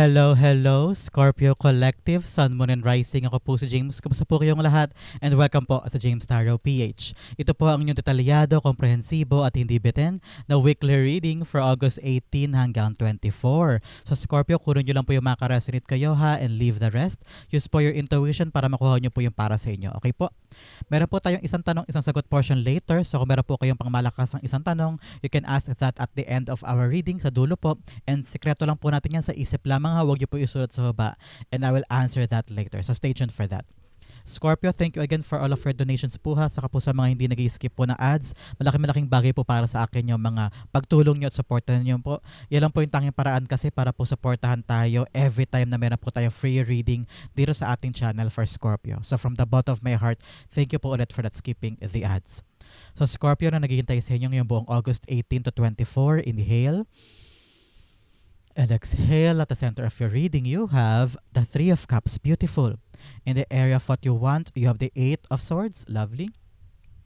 Hello, hello, Scorpio Collective, Sun, Moon, and Rising. Ako po si James. Kamusta po kayong lahat? And welcome po sa James Tarot PH. Ito po ang inyong detalyado, komprehensibo at hindi bitin na weekly reading for August 18 hanggang 24. Sa Scorpio, kunin nyo lang po yung makaresonate kayo ha and leave the rest. Use po your intuition para makuha nyo po yung para sa inyo. Okay po? Meron po tayong isang tanong, isang sagot portion later. So kung meron po kayong pangmalakas ng isang tanong, you can ask that at the end of our reading sa dulo po. And sikreto lang po natin yan sa isip lamang ha. Huwag niyo po isulat sa baba. And I will answer that later. So stay tuned for that. Scorpio, thank you again for all of your donations po ha. Saka po sa mga hindi nag skip po na ads. Malaking malaking bagay po para sa akin yung mga pagtulong nyo at supportan nyo po. Yan lang po yung tanging paraan kasi para po supportahan tayo every time na meron po tayo free reading dito sa ating channel for Scorpio. So from the bottom of my heart, thank you po ulit for that skipping the ads. So Scorpio na naghihintay sa inyo ngayong buong August 18 to 24, inhale. And exhale at the center of your reading, you have the Three of Cups, beautiful. In the area of what you want, you have the Eight of Swords, lovely.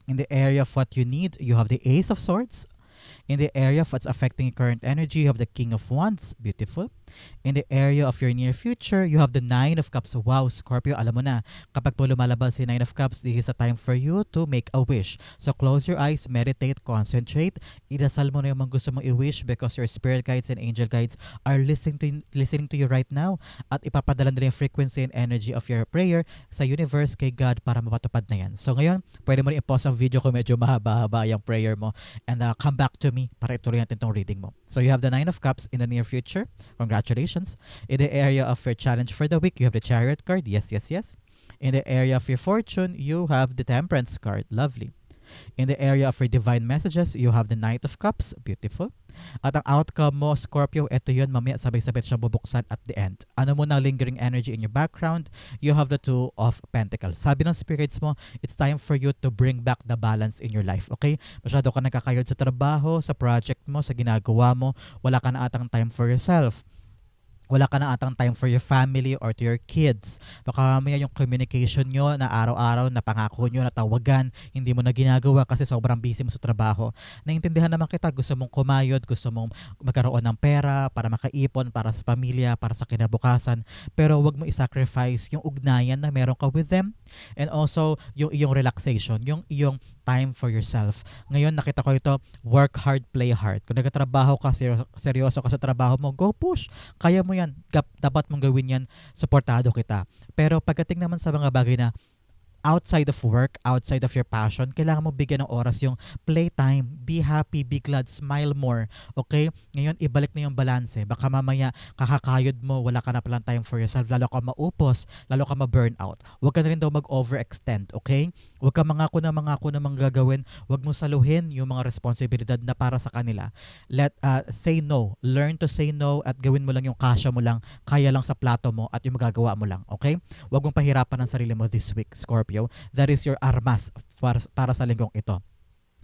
In the area of what you need, you have the Ace of Swords. In the area of what's affecting current energy, you have the King of Wands, beautiful. In the area of your near future, you have the Nine of Cups. Wow, Scorpio, alam mo na, kapag po lumalabas si Nine of Cups, this is a time for you to make a wish. So close your eyes, meditate, concentrate. Idasal mo na yung mga gusto mong i-wish because your spirit guides and angel guides are listening to, listening to you right now at ipapadala nila yung frequency and energy of your prayer sa universe kay God para mapatupad na yan. So ngayon, pwede mo rin i-pause ang video kung medyo mahaba-haba yung prayer mo and uh, come back to me para ituloy natin tong reading mo. So you have the Nine of Cups in the near future. Congratulations. In the area of your challenge for the week, you have the Chariot card. Yes, yes, yes. In the area of your fortune, you have the Temperance card. Lovely. In the area of your divine messages, you have the Knight of Cups. Beautiful. At ang outcome mo, Scorpio, ito yun, mamaya sabay-sabay siya bubuksan at the end. Ano mo na lingering energy in your background? You have the Two of Pentacles. Sabi ng spirits mo, it's time for you to bring back the balance in your life, okay? Masyado ka nagkakayod sa trabaho, sa project mo, sa ginagawa mo, wala ka na atang time for yourself wala ka na atang time for your family or to your kids. Baka mamaya yung communication nyo na araw-araw na pangako nyo na tawagan, hindi mo na ginagawa kasi sobrang busy mo sa trabaho. Naintindihan naman kita, gusto mong kumayod, gusto mong magkaroon ng pera para makaipon, para sa pamilya, para sa kinabukasan. Pero wag mo i-sacrifice yung ugnayan na meron ka with them and also yung iyong relaxation, yung iyong time for yourself. Ngayon nakita ko ito, work hard, play hard. Kung nagtatrabaho ka, seryoso ka sa trabaho mo, go push. Kaya mo yan. Dapat mong gawin yan. Suportado kita. Pero pagdating naman sa mga bagay na outside of work, outside of your passion, kailangan mo bigyan ng oras yung playtime. Be happy, be glad, smile more. Okay? Ngayon, ibalik na yung balance. Baka mamaya, kakakayod mo, wala ka na palang time for yourself, lalo ka maupos, lalo ka ma-burnout. Huwag ka na rin daw mag-overextend, okay? Huwag ka mangako na mangako na mga gagawin. Huwag mo saluhin yung mga responsibilidad na para sa kanila. Let, uh, say no. Learn to say no at gawin mo lang yung kasya mo lang, kaya lang sa plato mo at yung magagawa mo lang, okay? Huwag mong pahirapan ang sarili mo this week, Scorpio. Scorpio, that is your armas para, para sa linggong ito.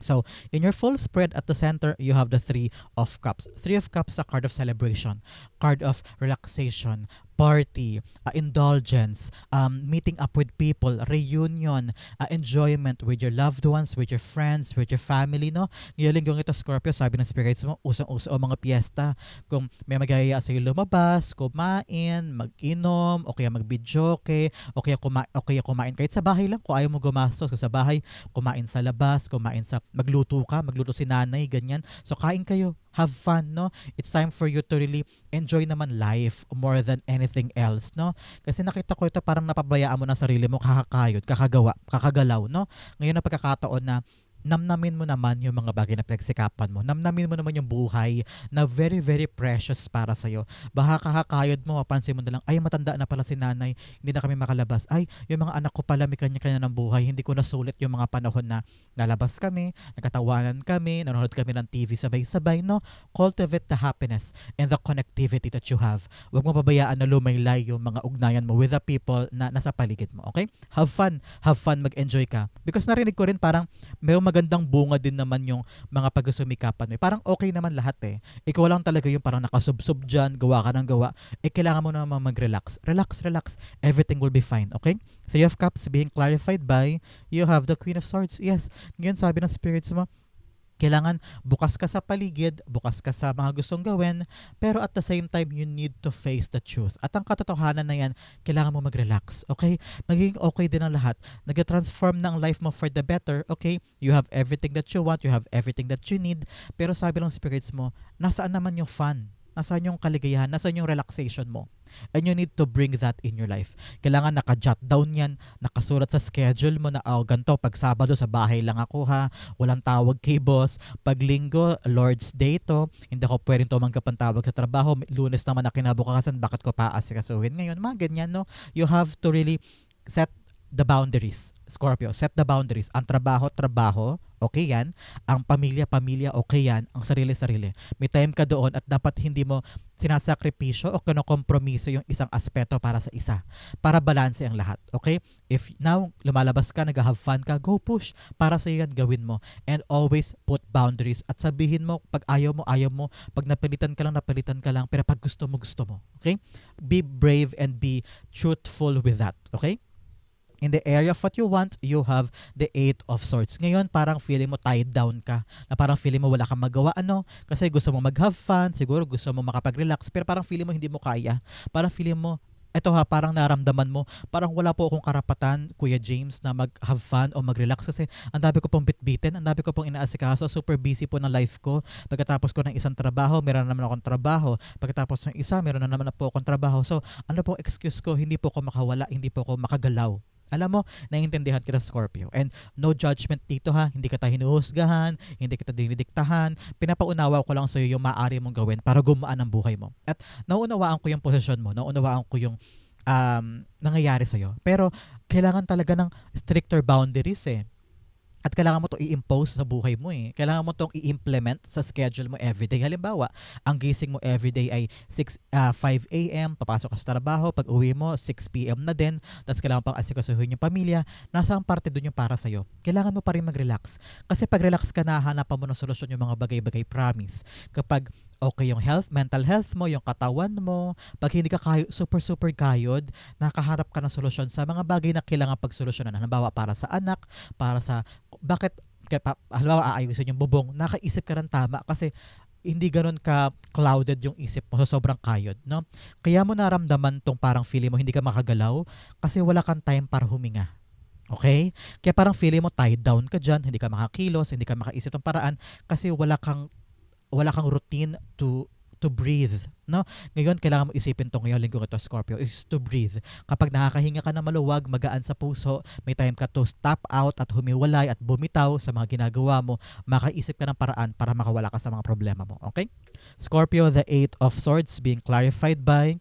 So, in your full spread at the center, you have the Three of Cups. Three of Cups a card of celebration, card of relaxation, party, uh, indulgence, um, meeting up with people, reunion, uh, enjoyment with your loved ones, with your friends, with your family, no? Ngayong linggong ito, Scorpio, sabi ng spirits mo, usang-uso ang mga piyesta. Kung may magayaya sa'yo lumabas, kumain, mag-inom, o kaya mag-videoke, o kaya, kuma o kaya kumain kahit sa bahay lang, kung ayaw mo gumastos, kung sa bahay, kumain sa labas, kumain sa, magluto ka, magluto si nanay, ganyan. So, kain kayo, have fun, no? It's time for you to really enjoy naman life more than anything else, no? Kasi nakita ko ito parang napabayaan mo na sarili mo, kakakayod, kakagawa, kakagalaw, no? Ngayon na pagkakataon na namnamin mo naman yung mga bagay na pinagsikapan mo. Namnamin mo naman yung buhay na very, very precious para sa'yo. Baka kakakayod mo, mapansin mo na lang, ay matanda na pala si nanay, hindi na kami makalabas. Ay, yung mga anak ko pala may kanya-kanya ng buhay, hindi ko nasulit yung mga panahon na nalabas kami, nagkatawanan kami, nanonood kami ng TV sabay-sabay, no? Cultivate the happiness and the connectivity that you have. Huwag mo pabayaan na lumaylay yung mga ugnayan mo with the people na nasa paligid mo, okay? Have fun. Have fun, mag-enjoy ka. Because narinig ko rin parang may magandang bunga din naman yung mga pagsusumikapan mo. Parang okay naman lahat eh. Ikaw lang talaga yung parang nakasubsob dyan, gawa ka ng gawa. Eh, kailangan mo naman mag-relax. Relax, relax. Everything will be fine, okay? Three of Cups being clarified by you have the Queen of Swords. Yes, ngayon sabi ng spirits mo, Kailangan bukas ka sa paligid, bukas ka sa mga gustong gawin, pero at the same time, you need to face the truth. At ang katotohanan na yan, kailangan mo mag-relax, okay? Magiging okay din ang lahat. Nag-transform na ang life mo for the better, okay? You have everything that you want, you have everything that you need, pero sabi ng spirits mo, nasaan naman yung fun? Nasaan yung kaligayahan? Nasaan yung relaxation mo? And you need to bring that in your life. Kailangan naka-jot down yan, nakasulat sa schedule mo na, oh, ganito, pag Sabado sa bahay lang ako ha, walang tawag kay boss. Pag Linggo, Lord's Day to, hindi ako pwedeng tumanggap ang tawag sa trabaho. Lunes naman na kinabukasan, bakit ko pa asikasuhin ngayon? Mga ganyan, no? You have to really set the boundaries. Scorpio, set the boundaries. Ang trabaho, trabaho, okay yan. Ang pamilya, pamilya, okay yan. Ang sarili, sarili. May time ka doon at dapat hindi mo sinasakripisyo o kinokompromiso yung isang aspeto para sa isa. Para balanse ang lahat. Okay? If now lumalabas ka, nag-have fun ka, go push. Para sa yan, gawin mo. And always put boundaries. At sabihin mo, pag ayaw mo, ayaw mo. Pag napilitan ka lang, napilitan ka lang. Pero pag gusto mo, gusto mo. Okay? Be brave and be truthful with that. Okay? In the area of what you want, you have the Eight of Swords. Ngayon, parang feeling mo tied down ka. Na parang feeling mo wala kang magawa. Ano? Kasi gusto mo mag-have fun, siguro gusto mo makapag-relax, pero parang feeling mo hindi mo kaya. Parang feeling mo, eto ha, parang naramdaman mo, parang wala po akong karapatan, Kuya James, na mag-have fun o mag-relax kasi ang dami ko pong bitbitin, ang dami ko pong inaasikaso, super busy po ng life ko. Pagkatapos ko ng isang trabaho, meron na naman akong trabaho. Pagkatapos ng isa, meron na naman po akong trabaho. So, ano pong excuse ko? Hindi po ako makawala, hindi po ako makagalaw. Alam mo, naiintindihan kita Scorpio. And no judgment dito ha. Hindi kita hinuhusgahan, hindi kita dinidiktahan. Pinapaunawa ko lang sa iyo yung maaari mong gawin para gumaan ang buhay mo. At nauunawaan ko yung posisyon mo, nauunawaan ko yung um, nangyayari sa iyo. Pero kailangan talaga ng stricter boundaries eh. At kailangan mo to i-impose sa buhay mo eh. Kailangan mo tong i-implement sa schedule mo everyday. Halimbawa, ang gising mo everyday ay 6, uh, 5 a.m., papasok ka sa trabaho, pag uwi mo, 6 p.m. na din, tapos kailangan pang asikasuhin yung pamilya, nasa ang parte doon yung para sa'yo. Kailangan mo pa rin mag-relax. Kasi pag relax ka na, hanapan mo ng solusyon yung mga bagay-bagay promise. Kapag okay yung health, mental health mo, yung katawan mo. Pag hindi ka kayo, super super kayod, nakaharap ka ng solusyon sa mga bagay na kailangan pagsolusyonan. Halimbawa para sa anak, para sa bakit halimbawa aayusin yung bubong, nakaisip ka ng tama kasi hindi ganun ka clouded yung isip mo so sobrang kayod, no? Kaya mo naramdaman tong parang feeling mo hindi ka makagalaw kasi wala kang time para huminga. Okay? Kaya parang feeling mo tied down ka dyan, hindi ka makakilos, hindi ka makaisip ng paraan kasi wala kang wala kang routine to to breathe, no? Ngayon, kailangan mo isipin to ngayon, linggo ito, Scorpio, is to breathe. Kapag nakakahinga ka na maluwag, magaan sa puso, may time ka to stop out at humiwalay at bumitaw sa mga ginagawa mo, makaisip ka ng paraan para makawala ka sa mga problema mo, okay? Scorpio, the Eight of Swords being clarified by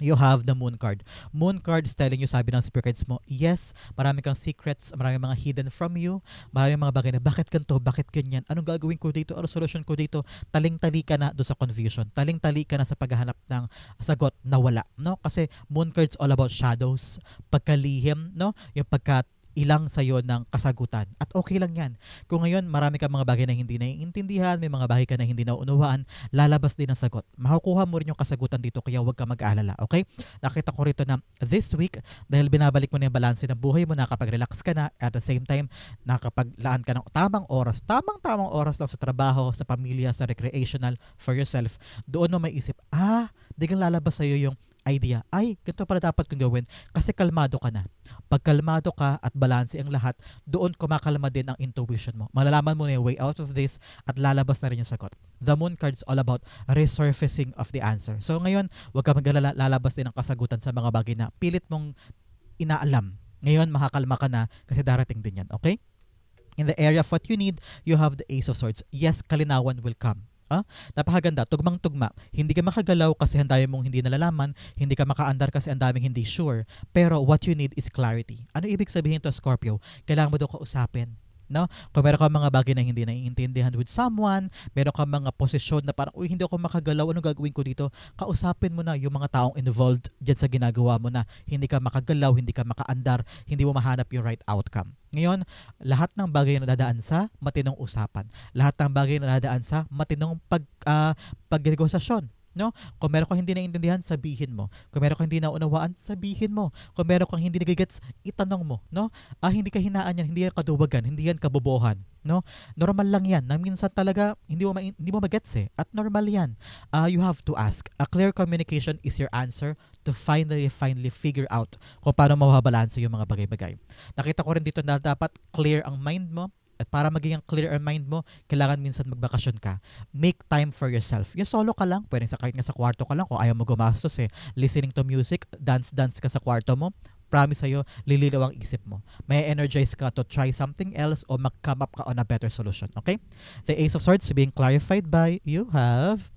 you have the moon card. Moon card is telling you, sabi ng spirits mo, yes, marami kang secrets, marami mga hidden from you, marami mga bagay na, bakit ganito, bakit ganyan, anong gagawin ko dito, ano solution ko dito, taling-tali ka na do sa confusion, taling-tali ka na sa paghahanap ng sagot na wala, no? Kasi moon cards all about shadows, pagkalihim, no? Yung pagka ilang sa'yo ng kasagutan. At okay lang yan. Kung ngayon marami ka mga bagay na hindi naiintindihan, may mga bagay ka na hindi nauunawaan, lalabas din ang sagot. Makukuha mo rin yung kasagutan dito kaya huwag ka mag-aalala. Okay? Nakita ko rito na this week, dahil binabalik mo na yung balanse ng buhay mo, nakapag-relax ka na, at the same time, nakapaglaan ka ng tamang oras, tamang-tamang oras lang sa trabaho, sa pamilya, sa recreational, for yourself, doon mo may isip, ah, digang lalabas sa'yo yung idea, ay, ganito pala dapat kong gawin kasi kalmado ka na. Pag kalmado ka at balanse ang lahat, doon kumakalma din ang intuition mo. Malalaman mo na yung way out of this at lalabas na rin yung sagot. The moon card is all about resurfacing of the answer. So ngayon, huwag ka magalala, lalabas din ang kasagutan sa mga bagay na pilit mong inaalam. Ngayon, makakalma ka na kasi darating din yan. Okay? In the area of what you need, you have the Ace of Swords. Yes, kalinawan will come. Ah, napakaganda, tugmang-tugma. Hindi ka makagalaw kasi ang dami mong hindi nalalaman, hindi ka makaandar kasi ang daming hindi sure. Pero what you need is clarity. Ano ibig sabihin to Scorpio? Kailangan mo daw kausapin no? Kung meron ka mga bagay na hindi naiintindihan with someone, meron ka mga posisyon na parang, uy, hindi ako makagalaw, ano gagawin ko dito? Kausapin mo na yung mga taong involved dyan sa ginagawa mo na hindi ka makagalaw, hindi ka makaandar, hindi mo mahanap yung right outcome. Ngayon, lahat ng bagay na dadaan sa matinong usapan. Lahat ng bagay na dadaan sa matinong pag, uh, pagnegosasyon No? Kung meron kang hindi naiintindihan, sabihin mo. Kung meron kang hindi naunawaan, sabihin mo. Kung meron kang hindi nagigets, itanong mo, no? Ah, hindi kahinaan yan, hindi yan kaduwagan, hindi yan kabobohan, no? Normal lang yan. Na minsan talaga hindi mo ma- hindi mo magets eh. At normal yan. Ah, you have to ask. A clear communication is your answer to finally finally figure out kung paano mababalanse yung mga bagay-bagay. Nakita ko rin dito na dapat clear ang mind mo at para maging ang clear ang mind mo, kailangan minsan magbakasyon ka. Make time for yourself. Yung solo ka lang, pwede sa kahit nga sa kwarto ka lang kung ayaw mo gumastos eh. Listening to music, dance-dance ka sa kwarto mo, promise sa'yo, lilinaw ang isip mo. May energize ka to try something else o mag-come up ka on a better solution. Okay? The Ace of Swords being clarified by you have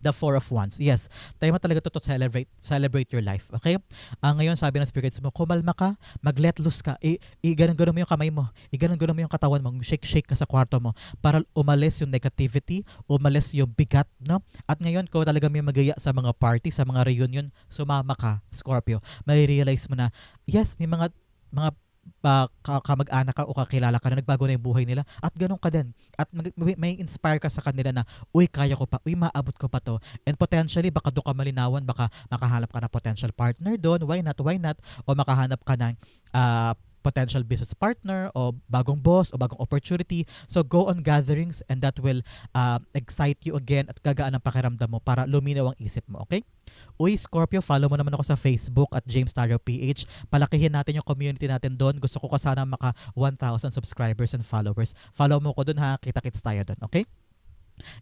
the Four of Wands. Yes, mo talaga to, to celebrate, celebrate your life. Okay? Ang ngayon sabi ng spirits mo, kumalma ka, mag-let loose ka, i, i ganun-ganun mo yung kamay mo, i ganun-ganun mo yung katawan mo, shake-shake ka sa kwarto mo para umalis yung negativity, umalis yung bigat, no? At ngayon, ko talaga may magaya sa mga party, sa mga reunion, sumama ka, Scorpio. May realize mo na, yes, may mga mga ka, kamag-anak ka o kakilala ka na nagbago na yung buhay nila at ganun ka din. At may, inspire ka sa kanila na uy kaya ko pa, uy maabot ko pa to. And potentially baka doon ka malinawan baka makahanap ka ng potential partner doon why not, why not? O makahanap ka ng ah, potential business partner o bagong boss o bagong opportunity so go on gatherings and that will ah, excite you again at gagaan ang pakiramdam mo para luminaw ang isip mo okay Uy, Scorpio, follow mo naman ako sa Facebook at James Taro PH. Palakihin natin yung community natin doon. Gusto ko ka sana maka 1,000 subscribers and followers. Follow mo ko doon ha. Kita-kits tayo doon, okay?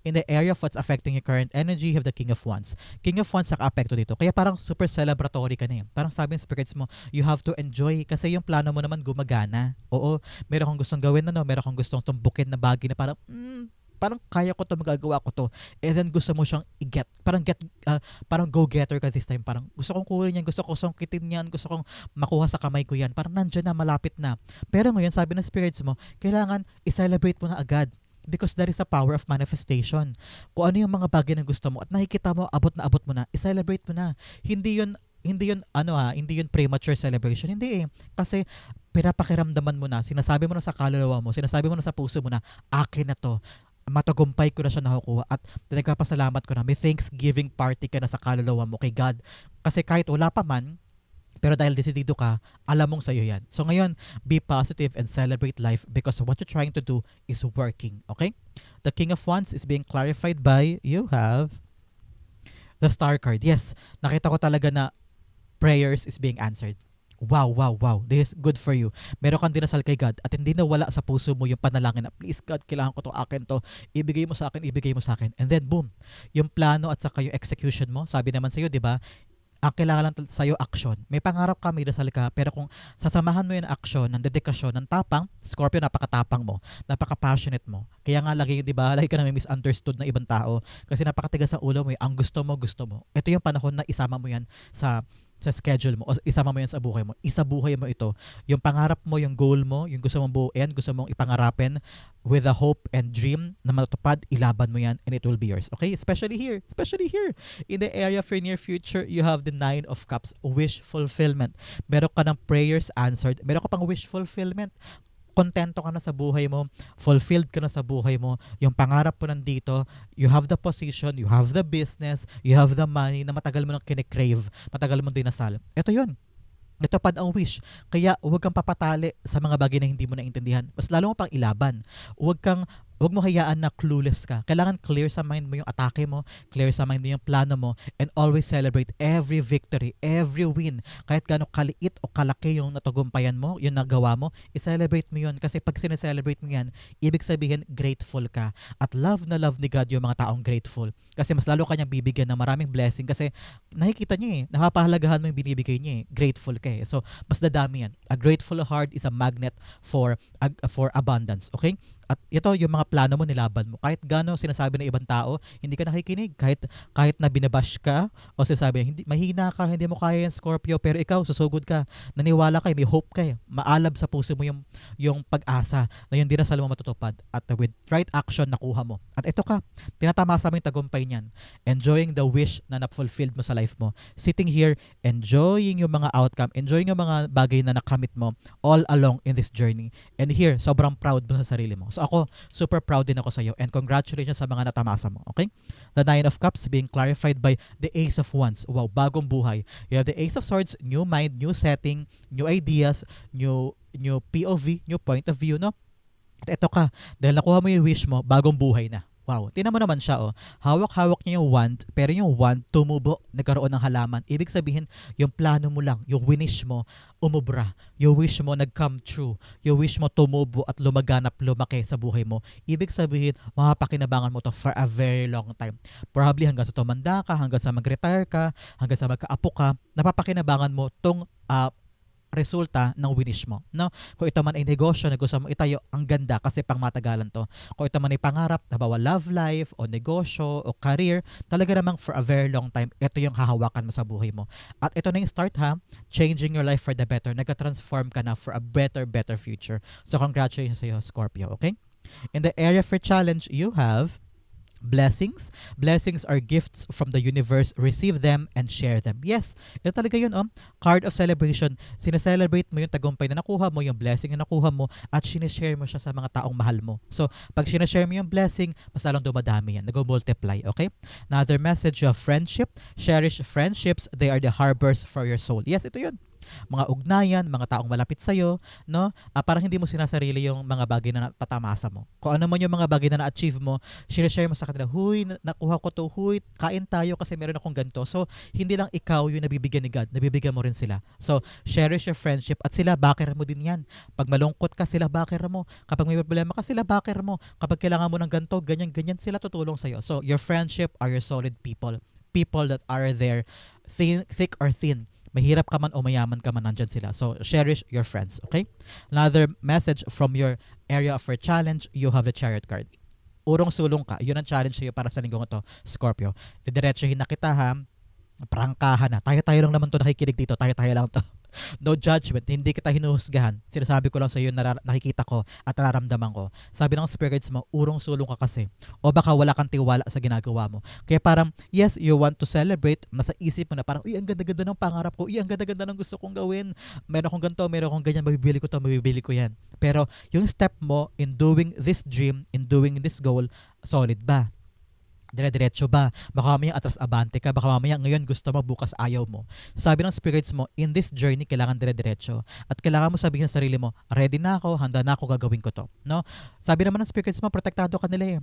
In the area of what's affecting your current energy, you have the King of Wands. King of Wands naka-apekto dito. Kaya parang super celebratory ka na eh. Parang sabi ng spirits mo, you have to enjoy kasi yung plano mo naman gumagana. Oo, meron kang gustong gawin na no, meron kang gustong tumbukin na bagay na parang, mm, parang kaya ko to, magagawa ko to. And then gusto mo siyang i-get. Parang get, ah, parang go-getter ka this time. Parang gusto kong kunin yan, gusto ko song kitin yan, gusto kong makuha sa kamay ko yan. Parang nandyan na, malapit na. Pero ngayon, sabi ng spirits mo, kailangan i-celebrate mo na agad because that is a power of manifestation. Kung ano yung mga bagay na gusto mo at nakikita mo, abot na abot mo na, i-celebrate mo na. Hindi yun hindi yun ano ha, hindi yun premature celebration. Hindi eh. Kasi pinapakiramdaman mo na, sinasabi mo na sa kaluluwa mo, sinasabi mo na sa puso mo na akin na to matagumpay ko na siya nakukuha at nagpapasalamat ko na may thanksgiving party ka na sa kaluluwa mo kay God kasi kahit wala pa man pero dahil decidido ka, alam mong sa'yo yan. So ngayon, be positive and celebrate life because what you're trying to do is working. Okay? The King of Wands is being clarified by you have the Star card. Yes, nakita ko talaga na prayers is being answered. Wow, wow, wow. This is good for you. Meron kang dinasal kay God at hindi na wala sa puso mo yung panalangin na, please God, kailangan ko to akin to. Ibigay mo sa akin, ibigay mo sa akin. And then, boom. Yung plano at saka yung execution mo, sabi naman sa'yo, di ba, ang kailangan lang sa'yo action. May pangarap ka, may dasal ka, pero kung sasamahan mo yung action, ng dedikasyon, ng tapang, Scorpio, napakatapang mo, napaka-passionate mo. Kaya nga lagi, di ba, lagi ka na may misunderstood ng ibang tao kasi napakatigas ang ulo mo, eh. ang gusto mo, gusto mo. Ito yung panahon na isama mo yan sa sa schedule mo o isama mo yan sa buhay mo. Isabuhay mo ito. Yung pangarap mo, yung goal mo, yung gusto mong buuin, gusto mong ipangarapin with a hope and dream na matutupad, ilaban mo yan and it will be yours. Okay? Especially here. Especially here. In the area of your near future, you have the Nine of Cups, wish fulfillment. Meron ka ng prayers answered. Meron ka pang wish fulfillment kontento ka na sa buhay mo, fulfilled ka na sa buhay mo, yung pangarap mo nandito, you have the position, you have the business, you have the money na matagal mo nang kine-crave, matagal mo dinasal. Ito yun. Natupad ang wish. Kaya huwag kang papatali sa mga bagay na hindi mo naintindihan. Mas lalo mo pang ilaban. Huwag kang Huwag mo hayaan na clueless ka. Kailangan clear sa mind mo yung atake mo, clear sa mind mo yung plano mo, and always celebrate every victory, every win. Kahit gaano kaliit o kalaki yung natugumpayan mo, yung nagawa mo, i-celebrate mo yun. Kasi pag sineselebrate mo yan, ibig sabihin grateful ka. At love na love ni God yung mga taong grateful. Kasi mas lalo kanyang bibigyan ng maraming blessing kasi nakikita niya eh, napapahalagahan mo yung binibigay niya eh. Grateful ka eh. So, mas dadami yan. A grateful heart is a magnet for, ag- for abundance. Okay? At ito yung mga plano mo nilaban mo. Kahit gaano sinasabi ng ibang tao, hindi ka nakikinig. Kahit kahit na binabash ka o sinasabi, hindi mahina ka, hindi mo kaya yan Scorpio, pero ikaw susugod ka. Naniwala ka, may hope ka. Maalab sa puso mo yung yung pag-asa na yung dinasal mo matutupad at with right action nakuha mo. At ito ka, tinatamasa mo yung tagumpay niyan. Enjoying the wish na na-fulfilled mo sa life mo. Sitting here, enjoying yung mga outcome, enjoying yung mga bagay na nakamit mo all along in this journey. And here, sobrang proud mo sa sarili mo. So ako, super proud din ako sa iyo and congratulations sa mga natamasa mo, okay? The Nine of Cups being clarified by the Ace of Wands. Wow, bagong buhay. You have the Ace of Swords, new mind, new setting, new ideas, new new POV, new point of view, no? At ito ka, dahil nakuha mo yung wish mo, bagong buhay na. Wow, tinan mo naman siya oh. Hawak-hawak niya yung wand, pero yung wand tumubo, nagkaroon ng halaman. Ibig sabihin, yung plano mo lang, yung winish mo, umubra. Yung wish mo nag-come true. Yung wish mo tumubo at lumaganap, lumaki sa buhay mo. Ibig sabihin, mapapakinabangan mo to for a very long time. Probably hanggang sa tumanda ka, hanggang sa mag-retire ka, hanggang sa magkaapo ka, napapakinabangan mo tong ah, resulta ng winish mo. No? Kung ito man ay negosyo na gusto mo itayo, ang ganda kasi pang matagalan to. Kung ito man ay pangarap, habawa love life, o negosyo, o career, talaga namang for a very long time, ito yung hahawakan mo sa buhay mo. At ito na yung start ha, changing your life for the better. Nagka-transform ka na for a better, better future. So congratulations sa iyo, Scorpio, okay? In the area for challenge, you have blessings. Blessings are gifts from the universe. Receive them and share them. Yes, ito talaga yun, oh. Card of celebration. Sineselebrate mo yung tagumpay na nakuha mo, yung blessing na nakuha mo, at sinishare mo siya sa mga taong mahal mo. So, pag sinishare mo yung blessing, mas lalong dumadami yan. Nag-multiply, okay? Another message of friendship. Cherish friendships. They are the harbors for your soul. Yes, ito yun mga ugnayan, mga taong malapit sa'yo, no? Ah, parang hindi mo sinasarili yung mga bagay na natatamasa mo. Kung ano man yung mga bagay na na-achieve mo, share mo sa kanila, huy, na- nakuha ko to, huy, kain tayo kasi meron akong ganito. So, hindi lang ikaw yung nabibigyan ni God, nabibigyan mo rin sila. So, cherish your friendship at sila, backer mo din yan. Pag malungkot ka, sila backer mo. Kapag may problema ka, sila backer mo. Kapag kailangan mo ng ganito, ganyan, ganyan, sila tutulong sa'yo. So, your friendship are your solid people. People that are there, thin, thick or thin mahirap ka man o mayaman ka man, nandyan sila. So, cherish your friends, okay? Another message from your area of your challenge, you have the chariot card. Urong sulong ka, yun ang challenge sa'yo para sa linggong ito, Scorpio. Didiretsuhin na kita ha, prangkahan na. Tayo-tayo lang naman to nakikinig dito, tayo-tayo lang to. No judgment, hindi kita hinuhusgahan. Sinasabi ko lang sa iyo na nakikita ko at nararamdaman ko. Sabi ng spirit guides mo, urong sulong ka kasi. O baka wala kang tiwala sa ginagawa mo. Kaya parang, yes, you want to celebrate, nasa isip mo na parang, uy, ang ganda-ganda ng pangarap ko, uy, ang ganda-ganda ng gusto kong gawin. Meron akong ganito, meron akong ganyan, mabibili ko to, mabibili ko yan. Pero yung step mo in doing this dream, in doing this goal, solid ba? Dire-diretso ba? Baka mamaya atras abante ka. Baka mamaya ngayon gusto mo, bukas ayaw mo. Sabi ng spirits mo, in this journey, kailangan dire-diretso. At kailangan mo sabihin sa sarili mo, ready na ako, handa na ako, gagawin ko to. No? Sabi naman ng spirits mo, protektado ka nila eh.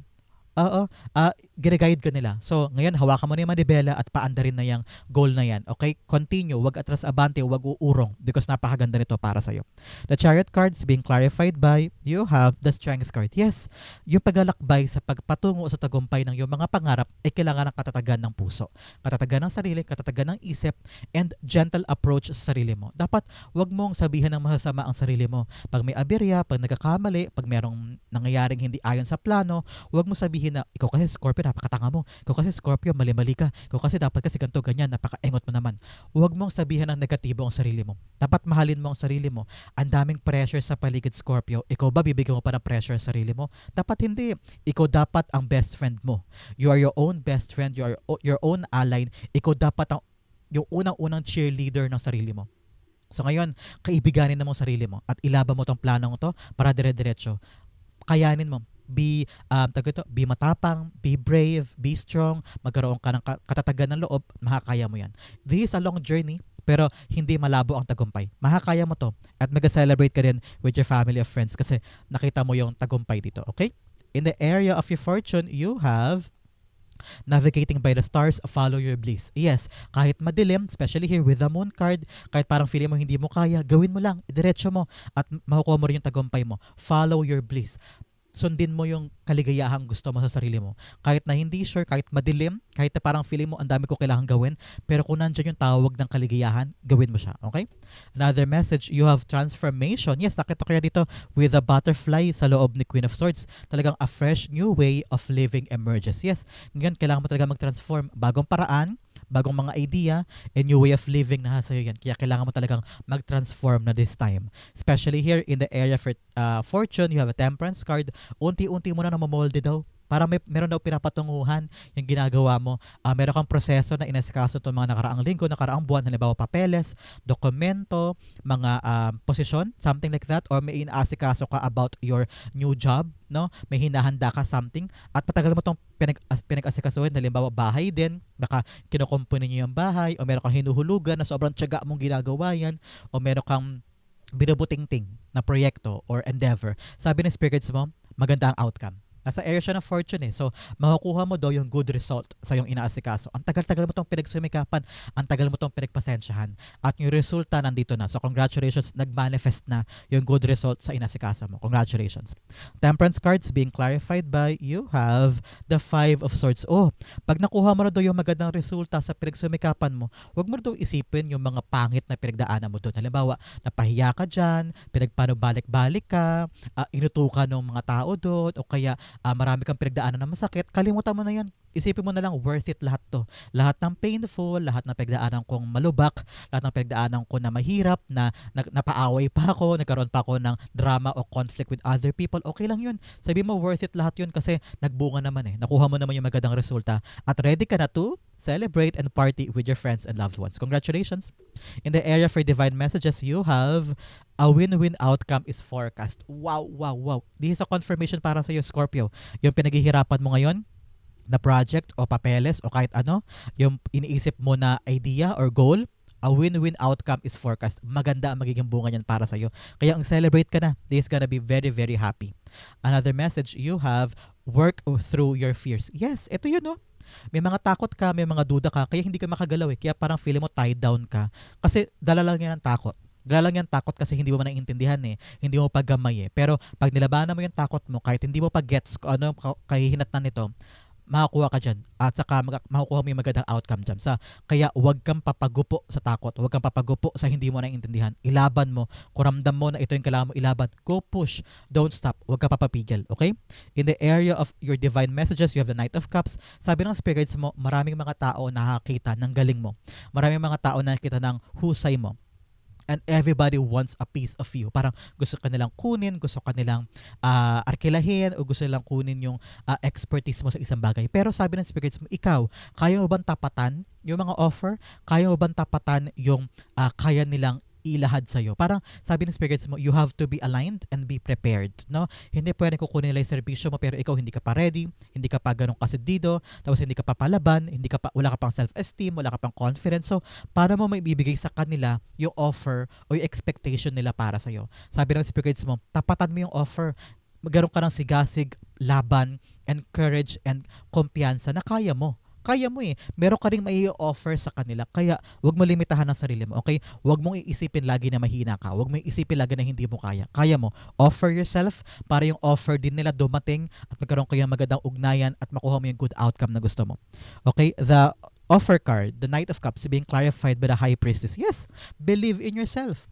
Oo, ah gina-guide ka nila. So, ngayon, hawakan mo na yung manibela at paandarin na yung goal na yan. Okay? Continue. Wag atras abante, wag uurong because napakaganda nito para sa'yo. The chariot cards being clarified by you have the strength card. Yes, yung paglalakbay sa pagpatungo sa tagumpay ng iyong mga pangarap ay kailangan ng katatagan ng puso. Katatagan ng sarili, katatagan ng isip, and gentle approach sa sarili mo. Dapat wag mong sabihan ng masasama ang sarili mo. Pag may aberya, pag nagkakamali, pag merong nangyayaring hindi ayon sa plano, wag mo sabihin na ikaw kasi Scorpio, napakatanga mo. Ikaw kasi Scorpio, mali-mali ka. Ikaw kasi dapat kasi ganito, ganyan, napakaengot mo naman. Huwag mong sabihan ng negatibo ang sarili mo. Dapat mahalin mo ang sarili mo. Ang daming pressure sa paligid Scorpio. Ikaw ba bibigyan mo pa ng pressure sa sarili mo? Dapat hindi. Ikaw dapat ang best friend mo. You are your own best friend. You are your own ally. Ikaw dapat ang yung unang-unang cheerleader ng sarili mo. So ngayon, kaibiganin na mo sarili mo at ilaban mo tong planong to para dire-diretso. Kayanin mo be um, tawag ito, be matapang, be brave, be strong, magkaroon ka ng ka- katatagan ng loob, makakaya mo yan. This is a long journey, pero hindi malabo ang tagumpay. Makakaya mo to at mag-celebrate ka din with your family of friends kasi nakita mo yung tagumpay dito, okay? In the area of your fortune, you have Navigating by the stars, follow your bliss. Yes, kahit madilim, especially here with the moon card, kahit parang feeling mo hindi mo kaya, gawin mo lang, diretso mo at makukuha mo rin yung tagumpay mo. Follow your bliss sundin mo yung kaligayahang gusto mo sa sarili mo. Kahit na hindi sure, kahit madilim, kahit na parang feeling mo ang dami ko kailangan gawin, pero kung nandiyan yung tawag ng kaligayahan, gawin mo siya. Okay? Another message, you have transformation. Yes, nakita ko yan dito with the butterfly sa loob ni Queen of Swords. Talagang a fresh new way of living emerges. Yes, ngayon kailangan mo talaga mag-transform. Bagong paraan, bagong mga idea, and new way of living na sa yan. Kaya kailangan mo talagang mag-transform na this time. Especially here in the area for uh, fortune, you have a temperance card. Unti-unti mo na namamolde daw. Parang may, meron daw pinapatunguhan yung ginagawa mo. Ah, meron kang proseso na inasikaso itong mga nakaraang linggo, nakaraang buwan, halimbawa papeles, dokumento, mga um, posisyon, something like that, or may inaasikaso ka about your new job, no? May hinahanda ka something, at patagal mo itong pinag, as, pinag-asikasuhin, halimbawa bahay din, baka kinukumpuni niyo yung bahay, o meron kang hinuhulugan na sobrang tiyaga mong ginagawa yan, o meron kang binubutingting na proyekto or endeavor. Sabi ng spirits mo, maganda ang outcome. Nasa area siya ng fortune eh. So, makukuha mo daw yung good result sa yung inaasikaso. Ang tagal-tagal mo tong pinagsumikapan, ang tagal mo tong pinagpasensyahan. At yung resulta nandito na. So, congratulations, nag-manifest na yung good result sa inasikasa mo. Congratulations. Temperance cards being clarified by you have the Five of Swords. Oh, pag nakuha mo na daw yung magandang resulta sa pinagsumikapan mo, huwag mo na daw isipin yung mga pangit na pinagdaanan mo doon. Halimbawa, napahiya ka dyan, pinagpanubalik-balik ka, uh, inutukan ng mga tao doon, o kaya uh, marami kang pinagdaanan na masakit, kalimutan mo na yan. Isipin mo na lang, worth it lahat to. Lahat ng painful, lahat ng pinagdaanan kong malubak, lahat ng pinagdaanan ko na mahirap, na, na napaaway pa ako, nagkaroon pa ako ng drama o conflict with other people, okay lang yun. Sabi mo, worth it lahat yun kasi nagbunga naman eh. Nakuha mo naman yung magandang resulta. At ready ka na to celebrate and party with your friends and loved ones. Congratulations! In the area for divine messages, you have a win-win outcome is forecast. Wow, wow, wow. This is a confirmation para sa iyo, Scorpio. Yung pinaghihirapan mo ngayon, na project o papeles o kahit ano, yung iniisip mo na idea or goal, a win-win outcome is forecast. Maganda ang magiging bunga niyan para sa iyo. Kaya ang celebrate ka na. This is gonna be very, very happy. Another message, you have work through your fears. Yes, ito yun, no? May mga takot ka, may mga duda ka, kaya hindi ka makagalaw eh. Kaya parang feeling mo tied down ka. Kasi dala lang yan ng takot. Dala lang yan takot kasi hindi mo man naiintindihan eh. Hindi mo paggamay eh. Pero pag nilabanan mo yung takot mo, kahit hindi mo pa gets ano kahihinatnan nito, makakuha ka dyan at saka mag- makukuha mo yung magandang outcome dyan. Sa, kaya huwag kang papagupo sa takot, huwag kang papagupo sa hindi mo naiintindihan. Ilaban mo, kung ramdam mo na ito yung kailangan mo ilaban, go push, don't stop, huwag ka papapigil, okay? In the area of your divine messages, you have the Knight of Cups. Sabi ng spirits mo, maraming mga tao nakakita ng galing mo. Maraming mga tao nakikita ng husay mo and everybody wants a piece of you. Parang gusto ka nilang kunin, gusto ka nilang uh, arkilahin, o gusto nilang kunin yung uh, expertise mo sa isang bagay. Pero sabi ng spirits mo, ikaw, kaya mo bang tapatan yung mga offer? Kaya mo bang tapatan yung uh, kaya nilang ilahad sa'yo. Parang sabi ng spirits mo, you have to be aligned and be prepared. No? Hindi pwede kukunin nila yung servisyo mo pero ikaw hindi ka pa ready, hindi ka pa ganun kasidido, tapos hindi ka pa palaban, hindi ka pa, wala ka pang self-esteem, wala ka pang confidence. So, para mo may bibigay sa kanila yung offer o yung expectation nila para sa'yo. Sabi ng spirits mo, tapatan mo yung offer magkaroon ka ng sigasig, laban, and courage and kumpiyansa na kaya mo kaya mo eh. Meron ka rin may offer sa kanila. Kaya wag mo limitahan ang sarili mo, okay? Wag mong iisipin lagi na mahina ka. Wag mong iisipin lagi na hindi mo kaya. Kaya mo. Offer yourself para yung offer din nila dumating at magkaroon kayo magandang ugnayan at makuha mo yung good outcome na gusto mo. Okay? The offer card, the Knight of Cups, being clarified by the High Priestess. Yes, believe in yourself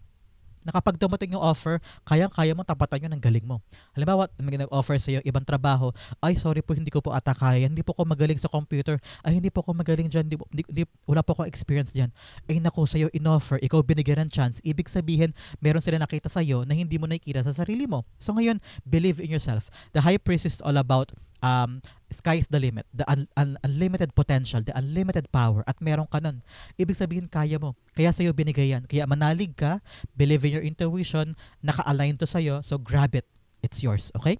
na kapag dumating yung offer, kayang-kaya mo tapatan yun ng galing mo. Halimbawa, may nag-offer sa iyo ibang trabaho, ay sorry po, hindi ko po ata kaya, hindi po ako magaling sa computer, ay hindi po ako magaling dyan, hindi, hindi, hindi, wala po ako experience dyan. Ay nako, sa iyo in-offer, ikaw binigyan ng chance, ibig sabihin, meron sila nakita sa iyo na hindi mo nakikita sa sarili mo. So ngayon, believe in yourself. The high priest is all about um, sky's the limit, the un- un- unlimited potential, the unlimited power, at meron ka nun. Ibig sabihin, kaya mo. Kaya sa'yo binigay yan. Kaya manalig ka, believe in your intuition, naka-align to sa'yo, so grab it. It's yours, okay?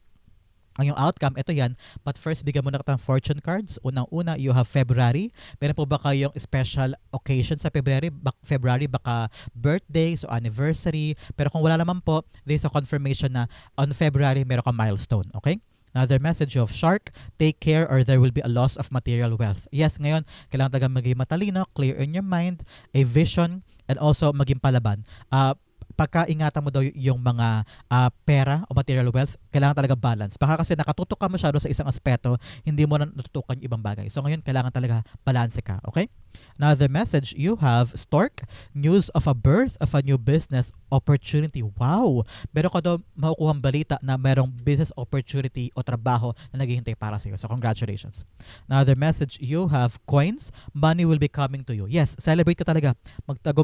ang yung outcome, ito yan. But first, bigyan mo na ng fortune cards. Unang-una, you have February. Meron po ba kayong special occasion sa February? Bak February, baka birthday, so anniversary. Pero kung wala naman po, there's a confirmation na on February, meron ka milestone. Okay? Another message of Shark, take care or there will be a loss of material wealth. Yes, ngayon, kailangan talaga maging matalino, clear in your mind, a vision, and also maging palaban. Uh, pagkaingatan mo daw yung mga uh, pera o material wealth, kailangan talaga balance. Baka kasi nakatutok ka masyado sa isang aspeto, hindi mo na natutukan yung ibang bagay. So ngayon, kailangan talaga balance ka. Okay? Another message, you have Stork, news of a birth of a new business opportunity. Wow! Meron ka daw makukuhang balita na merong business opportunity o trabaho na naghihintay para sa iyo. So congratulations. Another message, you have coins, money will be coming to you. Yes, celebrate ka talaga.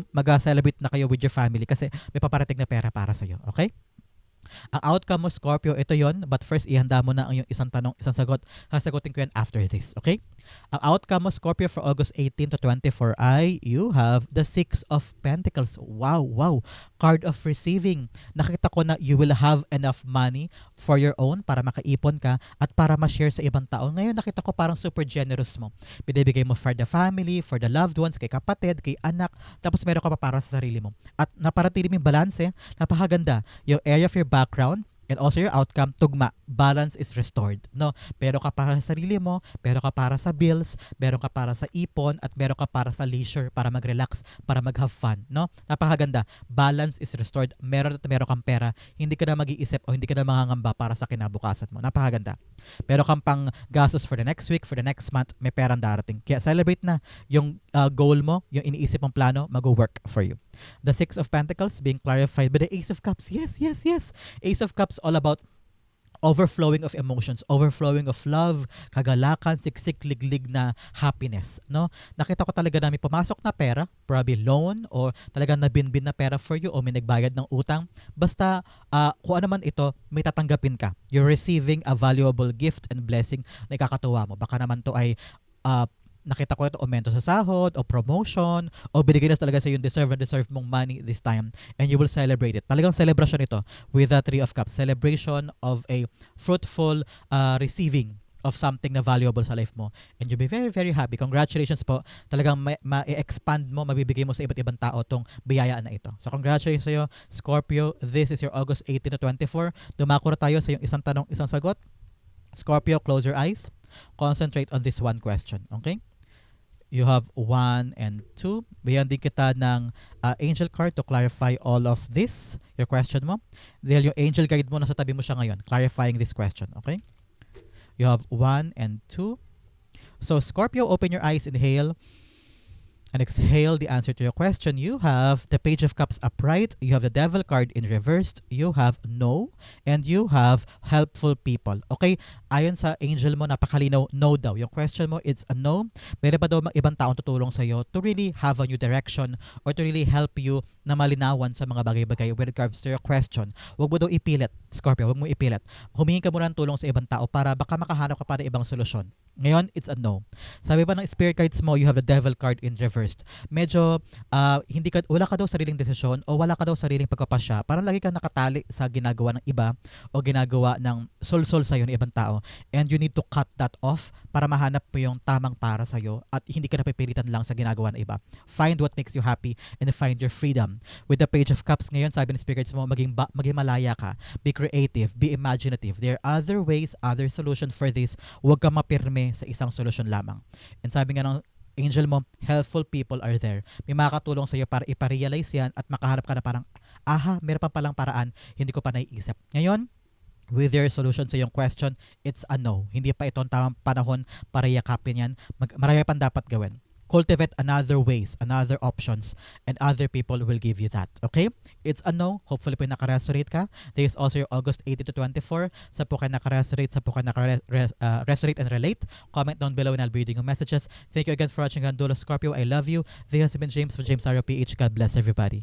Mag-celebrate na kayo with your family kasi paparating na pera para sa iyo. Okay? Ang outcome mo, Scorpio, ito yon. But first, ihanda mo na ang iyong isang tanong, isang sagot. Sasagutin ko yan after this, okay? Ang outcome mo, Scorpio, for August 18 to 24 ay you have the Six of Pentacles. Wow, wow. Card of receiving. Nakita ko na you will have enough money for your own para makaipon ka at para ma-share sa ibang tao. Ngayon, nakita ko parang super generous mo. Binibigay mo for the family, for the loved ones, kay kapatid, kay anak, tapos meron ka pa para sa sarili mo. At naparatili mo yung balance, napakaganda. Yung area of your background, and also your outcome, tugma, balance is restored. No? Pero ka para sa sarili mo, pero ka para sa bills, meron ka para sa ipon, at meron ka para sa leisure, para mag-relax, para mag-have fun. No? Napakaganda. Balance is restored. Meron at meron kang pera. Hindi ka na mag-iisip o hindi ka na mangangamba para sa kinabukasan mo. Napakaganda. Meron kang pang gastos for the next week, for the next month, may perang darating. Kaya celebrate na yung uh, goal mo, yung iniisip mong plano, mag-work for you. The Six of Pentacles being clarified by the Ace of Cups. Yes, yes, yes. Ace of Cups all about overflowing of emotions, overflowing of love, kagalakan, siksik, liglig na happiness, no? Nakita ko talaga na may pumasok na pera, probably loan or talagang nabinbin na pera for you o may nagbayad ng utang. Basta uh, kung ano man ito, may tatanggapin ka. You're receiving a valuable gift and blessing na ikakatuwa mo. Baka naman to ay uh, nakita ko ito aumento sa sahod o promotion o binigay na talaga sa yung deserve and deserve mong money this time and you will celebrate it. Talagang celebration ito with the Three of Cups. Celebration of a fruitful uh, receiving of something na valuable sa life mo. And you'll be very, very happy. Congratulations po. Talagang ma-expand mo, mabibigay mo sa iba't ibang tao tong biyayaan na ito. So congratulations sa iyo, Scorpio. This is your August 18 to 24. Dumako tayo sa yung isang tanong, isang sagot. Scorpio, close your eyes. Concentrate on this one question. Okay? You have 1 and 2. Bigyan din kita ng uh, angel card to clarify all of this, your question mo. Dahil yung angel guide mo, nasa tabi mo siya ngayon, clarifying this question, okay? You have 1 and 2. So, Scorpio, open your eyes, inhale and exhale the answer to your question. You have the Page of Cups upright, you have the Devil card in reversed, you have no, and you have helpful people. Okay? Ayon sa angel mo, napakalinaw, no daw. Yung question mo, it's a no. Meron pa daw ibang taong tutulong sa'yo to really have a new direction or to really help you na malinawan sa mga bagay-bagay with regards to your question. Huwag mo daw ipilit, Scorpio, huwag mo ipilit. Humingi ka muna ng tulong sa ibang tao para baka makahanap ka pa ng ibang solusyon. Ngayon, it's a no. Sabi pa ng spirit cards mo, you have the devil card in reversed. Medyo, uh, hindi ka, wala ka daw sariling desisyon o wala ka daw sariling pagpapasya. Parang lagi kang nakatali sa ginagawa ng iba o ginagawa ng sol-sol sa'yo ng ibang tao. And you need to cut that off para mahanap mo yung tamang para sa'yo at hindi ka napipilitan lang sa ginagawa ng iba. Find what makes you happy and find your freedom. With the Page of Cups ngayon, sabi ng spirit cards mo, maging, ba, maging malaya ka. Be creative. Be imaginative. There are other ways, other solutions for this. Huwag ka mapirme sa isang solusyon lamang. And sabi nga ng angel mo, helpful people are there. May makakatulong sa iyo para iparealize yan at makaharap ka na parang, aha, meron pa palang paraan, hindi ko pa naiisip. Ngayon, with their solution sa iyong question, it's a no. Hindi pa ito ang tamang panahon para yakapin yan. Mag- marami pang dapat gawin cultivate another ways, another options, and other people will give you that. Okay? It's a no. Hopefully po naka-resonate ka. There is also your August 18 to 24. Sa po kayo naka-resonate, sa po kayo naka-resonate uh, and relate. Comment down below and I'll be reading your messages. Thank you again for watching Gandulo Scorpio. I love you. This has been James from James PH. God bless everybody.